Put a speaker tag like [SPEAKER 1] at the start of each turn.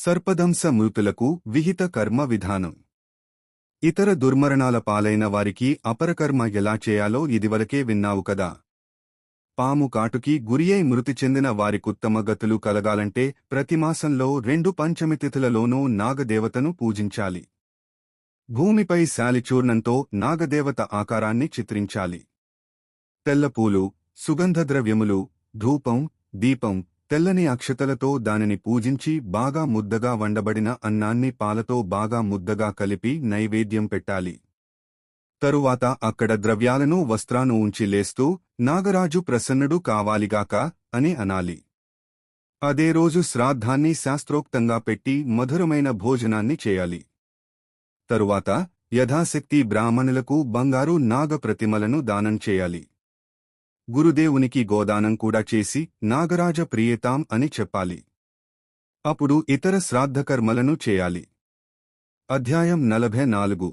[SPEAKER 1] సర్పదంశ మృతులకు విహిత కర్మ విధానం. ఇతర దుర్మరణాల పాలైన వారికి అపరకర్మ ఎలా చేయాలో ఇదివరకే విన్నావు కదా. పాము కాటుకి గురియై మృతి చెందిన వారికుత్తమ గతులు కలగాలంటే ప్రతిమాసంలో రెండు పంచమితిథులలోనూ నాగదేవతను పూజించాలి. భూమిపై శాలిచూర్ణంతో నాగదేవత ఆకారాన్ని చిత్రించాలి. తెల్లపూలు సుగంధద్రవ్యములు ధూపం దీపం తెల్లని అక్షతలతో దానిని పూజించి బాగా ముద్దగా వండబడిన అన్నాన్ని పాలతో బాగా ముద్దగా కలిపి నైవేద్యం పెట్టాలి. తరువాత అక్కడ ద్రవ్యాలను వస్త్రాను ఉంచి లేస్తూ నాగరాజు ప్రసన్నుడు కావాలిగాక అని అనాలి. అదే రోజు శ్రాద్ధాన్ని శాస్త్రోక్తంగా పెట్టి మధురమైన భోజనాన్ని చేయాలి. తరువాత యథాశక్తి బ్రాహ్మణులకు బంగారు నాగ ప్రతిమలను దానం చేయాలి. గురుదేవునికి గోదానం కూడా చేసి నాగరాజ ప్రియతాం అని చెప్పాలి. అప్పుడు ఇతర శ్రాద్ధకర్మలను చేయాలి. అధ్యాయం నలభై నాలుగు.